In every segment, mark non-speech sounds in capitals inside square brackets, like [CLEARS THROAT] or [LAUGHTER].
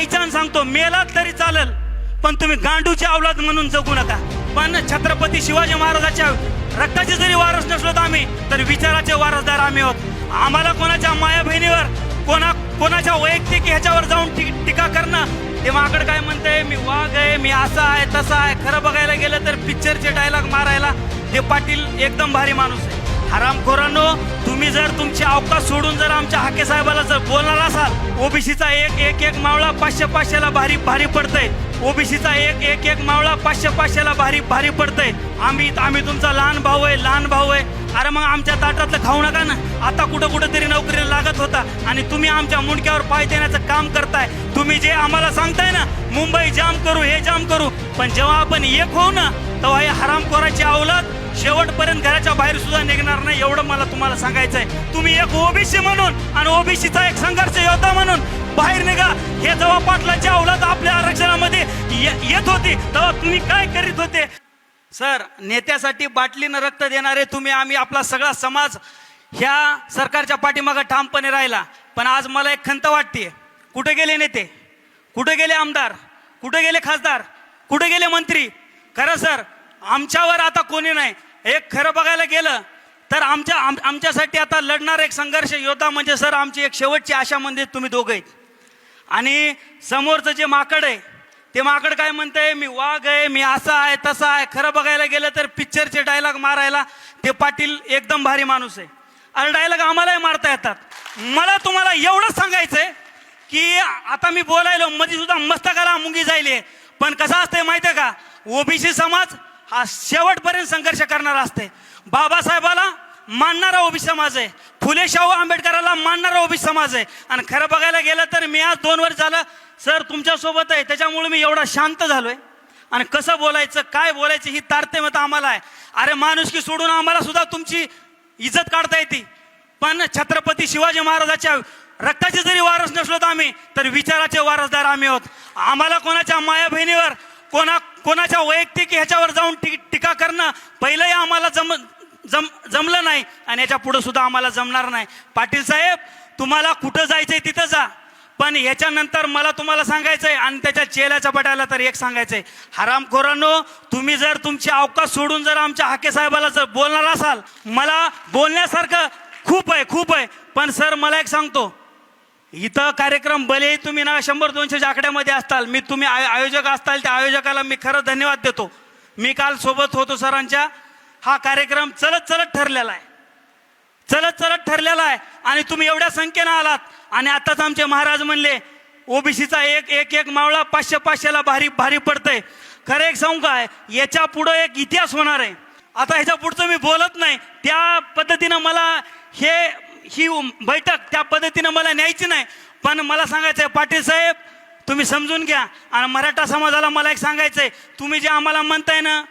माईच्यान सांगतो मेलात तरी चालेल पण तुम्ही गांडूचे अवलाद म्हणून जगू नका. पण छत्रपती शिवाजी महाराजाच्या रक्ताचे जरी वारस नसलो आम्ही तर विचाराचे वारसदार आम्ही आहोत. आम्हाला कोणाच्या माया बहिणीवर कोणा कोणाच्या वैयक्तिक ह्याच्यावर जाऊन टी- टीका करणं ते माकड काय म्हणतंय मी वाघ आहे मी असा आहे तसा आहे. खरं बघायला गेलं तर पिक्चरचे डायलॉग मारायला ते पाटील एकदम भारी माणूस आहे. हरामखोरांनो तुम्ही जर तुमची अवकाश सोडून जर आमच्या हाके साहेबाला जर बोलणार असाल ओबीसीचा एक एक एक मावळा पाचशे पाचशेला भारी भारी पडतंय. ओबीसीचा एक एक एक मावळा पाचशे पाचशेला भारी भारी पडतंय. आम्ही आम्ही तुमचा लहान भाऊ आहे लहान भाऊ आहे. अरे मग आमच्या ताटातलं खाऊ नका ना. आता कुठं कुठं तरी नोकरीला लागत होता. आणि तुम्ही आमच्या मुंडक्यावर पाय देण्याचं काम करताय. तुम्ही जे आम्हाला सांगताय ना मुंबई जाम करू हे जाम करू. पण जेव्हा आपण एक होऊ ना तेव्हा हे हरामखोराची अवलाद शेवटपर्यंत घराच्या बाहेर सुद्धा निघणार नाही एवढं मला तुम्हाला सांगायचं आहे तुम्ही एक ओबीसी म्हणून आणि ओबीसीचा एक संघर्ष योद्धा म्हणून बाहेर निघा. हे जेव्हा पाटलाच्या अवलाद आपल्या आरक्षणामध्ये येत होती तेव्हा तुम्ही काय करीत होते? सर नेत्यासाठी बाटलीनं रक्त देणारे तुम्ही आम्ही आपला सगळा समाज ह्या सरकारच्या पाठीमागं ठामपणे राहिला. पण आज मला एक खंत वाटते कुठे गेले नेते? कुठे गेले आमदार? कुठे गेले खासदार? कुठे गेले मंत्री? खरं सर आमच्यावर आता कोणी नाही. एक खरं बघायला गेलं तर आमच्या आम आमच्यासाठी आता लढणार एक संघर्ष योद्धा म्हणजे सर आमची एक शेवटची आशा म्हणजे तुम्ही दोघं आहेत आणि समोरचं जे माकड आहे ते माकड काय म्हणतंय मी वाघ आहे मी असा आहे तसा आहे. खरं बघायला गेलं तर पिक्चरचे डायलॉग मारायला ते पाटील एकदम भारी माणूस आहे. अरे डायलॉग आम्हालाही मारता येतात. मला तुम्हाला एवढंच सांगायचंय की आता मी बोलायलो मध्ये सुद्धा मस्तकाला मुंगी आहे. पण कसं असतंय आहे का? ओबीसी समाज हा शेवटपर्यंत संघर्ष करणारा असते. बाबासाहेबाला मानणारा ओबीसी समाज आहे. फुले शाहू आंबेडकराला मानणारा ओबीसी समाज आहे. आणि खरं बघायला गेलं तर मी आज दोन वर्ष झालं सर तुमच्यासोबत आहे. त्याच्यामुळे मी एवढा शांत झालोय. आणि कसं बोलायचं काय बोलायचं ही तारतेमत आम्हाला आहे. अरे माणुसकी सोडून आम्हाला सुद्धा तुमची इज्जत काढता येते. पण छत्रपती शिवाजी महाराजाच्या रक्ताचे जरी वारस नसलो तर आम्ही तर विचाराचे वारसदार आम्ही आहोत. आम्हाला कोणाच्या माया बहिणीवर कोणा कोणाच्या वैयक्तिक ह्याच्यावर जाऊन टी टीका करणं पहिलंही आम्हाला जम जम जमलं नाही आणि याच्या पुढं सुद्धा आम्हाला जमणार नाही. पाटील साहेब तुम्हाला कुठं जायचंय तिथं जा. पण याच्यानंतर मला तुम्हाला सांगायचं आहे आणि त्याच्या चेल्याच्या पटायला तर एक सांगायचं आहे हरामखोरांनो तुम्ही जर तुमची अवकाश सोडून जर आमच्या हाके साहेबाला जर बोलणार असाल मला बोलण्यासारखं खूप आहे खूप आहे. पण सर मला एक सांगतो इथं कार्यक्रम भले तुम्ही ना शंभर दोनशेच्या आकड्यामध्ये असताल मी तुम्ही आय- आयोजक असताल त्या आयोजकाला मी खरं धन्यवाद देतो. मी काल सोबत होतो सरांच्या. हा कार्यक्रम चलत चलत ठरलेला आहे. चलत चलत ठरलेला आहे. आणि तुम्ही एवढ्या संख्येनं आलात. आणि आताच आमचे महाराज म्हणले ओबीसीचा एक एक एक मावळा पाचशे पाचशेला भारी भारी पडतंय. खरं एक सांगू काय? याच्या पुढं एक इतिहास होणार आहे. आता ह्याच्या पुढचं मी बोलत नाही. त्या पद्धतीनं मला हे ही बैठक त्या पद्धतीनं मला न्यायची नाही. पण मला सांगायचं आहे पाटील साहेब तुम्ही समजून घ्या. आणि मराठा समाजाला मला एक सांगायचंय तुम्ही जे आम्हाला म्हणताय ना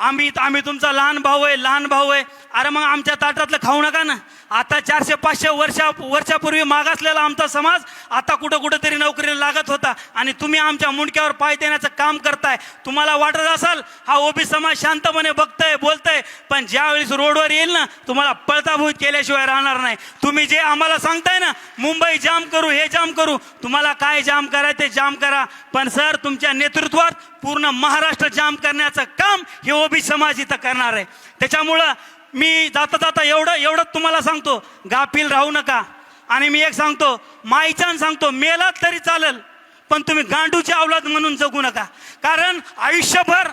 आम्ही आम्ही तुमचा लहान भाऊ आहे लहान भाऊ आहे. अरे मग आमच्या ताटातलं खाऊ नका ना. आता चारशे पाचशे वर्षा वर्षापूर्वी मागासलेला आमचा समाज आता कुठं कुठंतरी नोकरीला लागत होता. आणि तुम्ही आमच्या मुंडक्यावर पाय देण्याचं काम करताय. तुम्हाला वाटत असाल हा ओबी समाज शांतपणे बघतय बोलतय पण ज्यावेळेस रोडवर येईल ना तुम्हाला पळताभूत केल्याशिवाय राहणार नाही. तुम्ही जे आम्हाला सांगताय ना मुंबई जाम करू हे जाम करू तुम्हाला काय जाम करायचं ते जाम करा. पण सर तुमच्या नेतृत्वात पूर्ण महाराष्ट्र जाम करण्याचं काम हे ओबी समाज इथं करणार आहे. त्याच्यामुळं मी जाता जाता एवढं एवढंच तुम्हाला सांगतो गाफील राहू नका. आणि मी एक सांगतो माईचान सांगतो मेलात तरी चालेल पण तुम्ही गांडूची अवलाद म्हणून जगू नका. कारण आयुष्यभर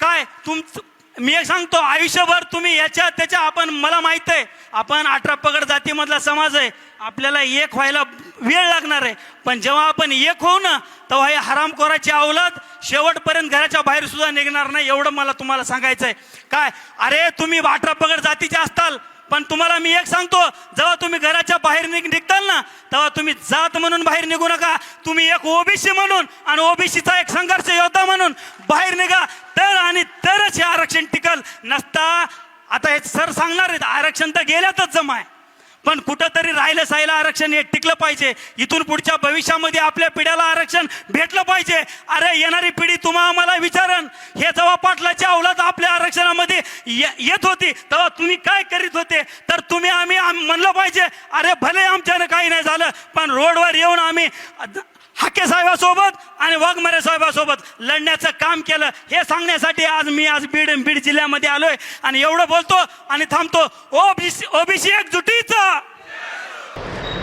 काय तुमचं मी एक सांगतो आयुष्यभर तुम्ही याच्या त्याच्या आपण मला माहीत आहे आपण अठरा पगड जातीमधला समाज आहे आपल्याला एक व्हायला वेळ लागणार आहे. पण जेव्हा आपण एक होऊ ना तेव्हा हे हरामखोराची अवलाद शेवटपर्यंत घराच्या बाहेर सुद्धा निघणार नाही एवढं मला तुम्हाला सांगायचं आहे काय? अरे तुम्ही अठरा पगड जातीचे असताल पण तुम्हाला मी एक सांगतो जेव्हा तुम्ही घराच्या बाहेर निघ निघताल ना तेव्हा तुम्ही जात म्हणून बाहेर निघू नका. तुम्ही एक ओबीसी म्हणून आणि ओबीसीचा एक संघर्ष योद्धा म्हणून बाहेर निघा. तर आणि तरच हे आरक्षण टिकल नसता. आता हे सर सांगणार आहेत आरक्षण तर गेल्यातच जमा आहे. पण कुठंतरी राहिलं सायला आरक्षण हे टिकलं पाहिजे. इथून पुढच्या भविष्यामध्ये आपल्या पिढ्याला आरक्षण भेटलं पाहिजे. अरे येणारी पिढी तुम्हा आम्हाला विचारण. हे जेव्हा पाटलाची अवलाद आपल्या आरक्षणामध्ये ये- येत होती तेव्हा तुम्ही काय करीत होते? तर तुम्ही आम्ही आम- म्हणलं पाहिजे अरे भले आमच्यानं काही नाही झालं पण रोडवर येऊन आम्ही हाके साहेबासोबत आणि वाघमारे साहेबासोबत लढण्याचं काम केलं. हे सांगण्यासाठी आज मी आज बीड बीड जिल्ह्यामध्ये आलोय आणि एवढं बोलतो आणि थांबतो. ओबीसी ओबीसी एकजुटीचा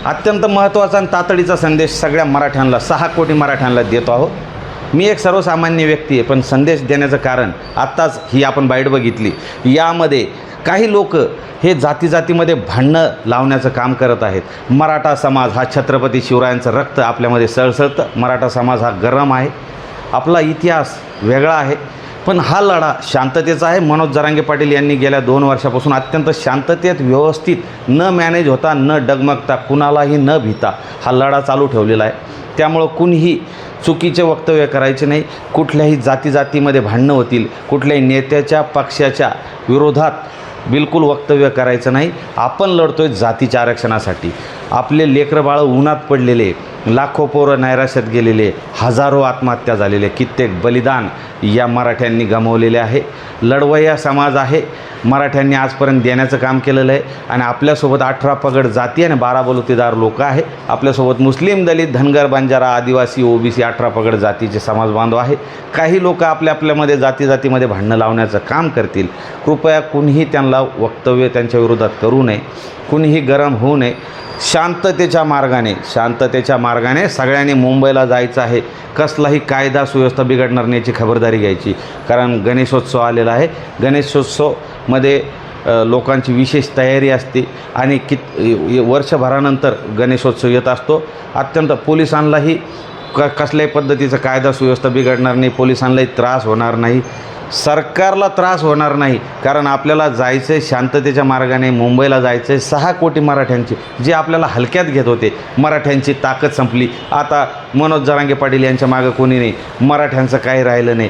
अत्यंत महत्त्वाचा आणि तातडीचा संदेश सगळ्या मराठ्यांना सहा कोटी मराठ्यांना देतो आहोत. मी एक सर्वसामान्य व्यक्ती आहे पण संदेश देण्याचं कारण आत्ताच ही आपण बाईट बघितली. यामध्ये काही लोक हे जाती जातीमध्ये भांडणं लावण्याचं काम करत आहेत. मराठा समाज हा छत्रपती शिवरायांचं रक्त आपल्यामध्ये सळसळतं. मराठा समाज हा गरम आहे. आपला इतिहास वेगळा आहे. पण हा लढा शांततेचा आहे. मनोज जरांगे पाटील यांनी गेल्या दोन वर्षापासून अत्यंत शांततेत व्यवस्थित न मॅनेज होता न डगमगता कुणालाही न भीता हा लढा चालू ठेवलेला आहे. त्यामुळं कुणीही चुकीचे वक्तव्य करायचे नाही. कुठल्याही जाती जातीमध्ये भांडणं होतील. कुठल्याही नेत्याच्या पक्षाच्या विरोधात बिलकुल वक्तव्य करायचं नाही. आपण लढतोय जातीच्या आरक्षणासाठी. आपले लेकरं बाळं उन्हात पडलेले लाखो पोरं नैराश्यात गेलेले हजारो आत्महत्या झालेले कित्येक बलिदान या मराठ्यांनी गमावलेले आहे. लढवय्या समाज आहे. मराठ्यांनी आजपर्यंत देण्याचं काम केलेलं आहे. आणि आपल्यासोबत अठरा पगड जाती आणि बारा बलुतेदार लोक आहे. आपल्यासोबत मुस्लिम दलित धनगर बंजारा आदिवासी ओबीसी अठरा पगड जातीचे समाज बांधव आहे. काही लोक आपल्या आपल्यामध्ये जाती जातीमध्ये भांडणं लावण्याचं काम करतील. कृपया कुणीही त्यांना वक्तव्य त्यांच्या विरोधात करू नये. कुणीही गरम होऊ नये. शांततेच्या मार्गाने शांततेच्या मार्गाने सगळ्यांनी मुंबईला जायचं आहे. कसलाही कायदा सुव्यवस्था बिघडणार नाही याची खबरदारी घ्यायची. कारण गणेशोत्सव आलेला आहे. गणेशोत्सवमध्ये लोकांची विशेष तयारी असते आणि कित वर्षभरानंतर गणेशोत्सव येत असतो. अत्यंत पोलिसांनाही क कसल्याही पद्धतीचं कायदा सुव्यवस्था बिघडणार नाही. पोलिसांनाही त्रास होणार नाही. सरकारला त्रास होणार नाही कारण आपल्याला जायचं आहे शांततेच्या मार्गाने. मुंबईला जायचं आहे सहा कोटी मराठ्यांची जे आपल्याला हलक्यात घेत होते. मराठ्यांची ताकद संपली. आता मनोज जरांगे पाटील यांच्या मागं कोणी नाही. मराठ्यांचं काही राहिलं नाही.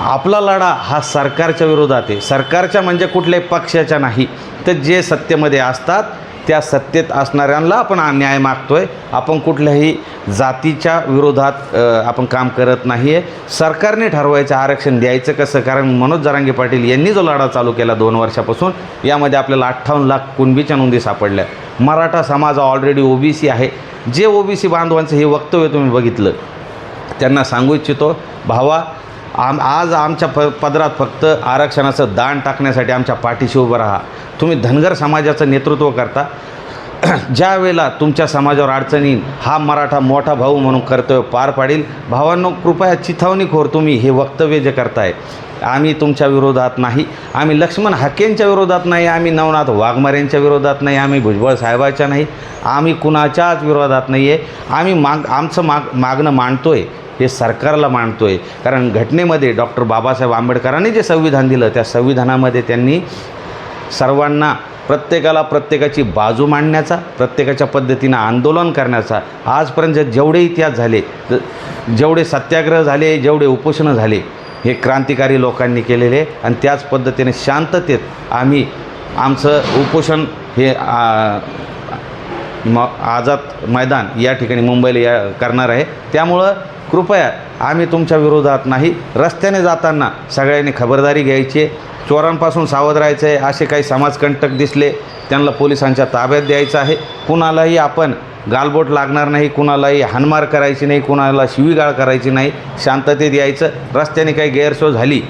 आपला लढा हा सरकारच्या विरोधात आहे. सरकारच्या म्हणजे कुठल्याही पक्षाच्या नाही. तर जे सत्तेमध्ये असतात त्या सत्तेत असणाऱ्यांना आपण न्याय मागतो मागतोय. आपण कुठल्याही जातीच्या विरोधात आपण काम करत नाही आहे सरकारने ठरवायचं आरक्षण द्यायचं कसं? कारण मनोज जरांगे पाटील यांनी जो लढा चालू केला दोन वर्षापासून यामध्ये आपल्याला अठ्ठावन्न लाख कुणबीच्या नोंदी सापडल्या. मराठा समाज ऑलरेडी ओबीसी आहे. जे ओबीसी बांधवांचं हे वक्तव्य तुम्ही बघितलं त्यांना सांगू इच्छितो भावा आम आज आमच्या प पदरात फक्त आरक्षणाचं दान टाकण्यासाठी आमच्या पाठीशी उभं राहा. तुम्ही धनगर समाजाचं नेतृत्व करता. [CLEARS THROAT] ज्या वेळेला तुमच्या समाजावर अडचणी हा मराठा मोठा भाऊ म्हणून कर्तव्य पार पाडील. भावांनो कृपया चिथावणीखोर तुम्ही हे वक्तव्य जे करताय. आम्ही तुमच्या विरोधात नाही. आम्ही लक्ष्मण हाकेंच्या विरोधात नाही. आम्ही नवनाथ वाघमारेंच्या विरोधात नाही. आम्ही भुजबळ साहेबाच्या नाही. आम्ही कुणाच्याच विरोधात नाही आहे आम्ही माग आमचं माग मागणं मांडतोय. हे सरकारला मांडतोय कारण घटनेमध्ये डॉक्टर बाबासाहेब आंबेडकरांनी जे संविधान दिलं त्या संविधानामध्ये त्यांनी सर्वांना प्रत्येकाला प्रत्येकाची बाजू मांडण्याचा प्रत्येकाच्या पद्धतीनं आंदोलन करण्याचा आजपर्यंत जेवढे इतिहास झाले जेवढे सत्याग्रह झाले जेवढे उपोषणं झाले हे क्रांतिकारी लोकांनी केलेले आणि त्याच पद्धतीने शांततेत आम्ही आमचं उपोषण हे आ, म आझाद मैदान या ठिकाणी मुंबईला या करणार आहे. त्यामुळं कृपया आम्ही तुमच्या विरोधात नाही. रस्त्याने जाताना सगळ्यांनी खबरदारी घ्यायची आहे. चोरांपासून सावध राहायचं आहे. असे काही समाजकंटक दिसले त्यांना पोलिसांच्या ताब्यात द्यायचं आहे. कुणालाही आपण गालबोट लागणार नाही कुणालाही हानमार करायची नाही कुणाला शिवीगाळ करायची नाही. शांततेत यायचं. रस्त्याने काही गैरसोय झाली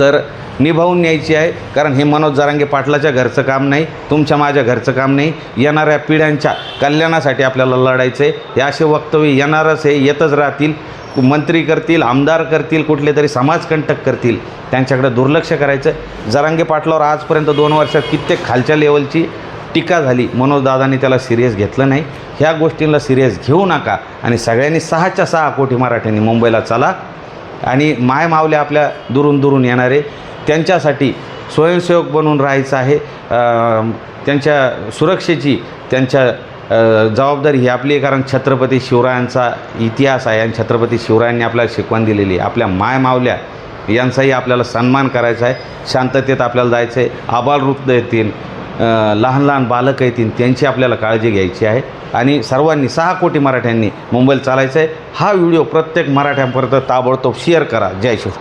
तर निभावून न्यायची आहे. कारण हे मनोज जरांगे पाटलाच्या घरचं काम नाही तुमच्या माझ्या घरचं काम नाही. येणाऱ्या पिढ्यांच्या कल्याणासाठी आपल्याला लढायचं आहे हे असे वक्तव्य येणारच हे येतच राहतील. मंत्री करतील आमदार करतील कुठले तरी समाजकंटक करतील. त्यांच्याकडे दुर्लक्ष करायचं जरांगे पाटलावर आजपर्यंत दोन वर्षात कित्येक खालच्या लेवलची टीका झाली. मनोजदादांनी त्याला सिरियस घेतलं नाही. ह्या गोष्टींना सिरियस घेऊ नका. आणि सगळ्यांनी सहाच्या सहा कोटी मराठ्यांनी मुंबईला चला. आणि माय मावले आपल्या दुरून दुरून येणारे. त्यांच्यासाठी स्वयंसेवक बनून राहायचं आहे. त्यांच्या सुरक्षेची त्यांच्या जबाबदारी ही आपली आहे. कारण छत्रपती शिवरायांचा इतिहास आहे आणि छत्रपती शिवरायांनी आपल्याला शिकवण दिलेली आहे. आपल्या माय मावल्या यांचाही आपल्याला सन्मान करायचा आहे. शांततेत आपल्याला जायचं आहे. आबालवृद्ध येतील लहान लहान बालक येतील त्यांची आपल्याला काळजी घ्यायची आहे. आणि सर्वांनी सहा कोटी मराठ्यांनी मुंबईला चालायचं आहे. हा व्हिडिओ प्रत्येक मराठ्यांपर्यंत ताबडतोब शेअर करा. जय शिव